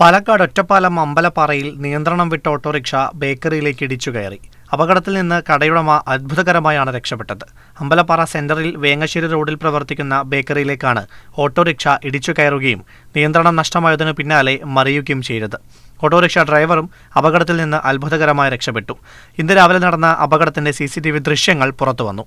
പാലക്കാട് ഒറ്റപ്പാലം അമ്പലപ്പാറയിൽ നിയന്ത്രണം വിട്ട ഓട്ടോറിക്ഷ ബേക്കറിയിലേക്ക് ഇടിച്ചു കയറി അപകടത്തിൽ നിന്ന് കടയുടമ അത്ഭുതകരമായാണ് രക്ഷപ്പെട്ടത് അമ്പലപ്പാറ സെന്ററിൽ വേങ്ങശ്ശേരി റോഡിൽ പ്രവർത്തിക്കുന്ന ബേക്കറിയിലേക്കാണ് ഓട്ടോറിക്ഷ ഇടിച്ചു കയറുകയും നിയന്ത്രണം നഷ്ടമായതിനു പിന്നാലെ മറിയുകയും ചെയ്തത് ഓട്ടോറിക്ഷ ഡ്രൈവറും അപകടത്തിൽ നിന്ന് അത്ഭുതകരമായി രക്ഷപ്പെട്ടു ഇന്ന് രാവിലെ നടന്ന അപകടത്തിന്റെ സി ദൃശ്യങ്ങൾ പുറത്തുവന്നു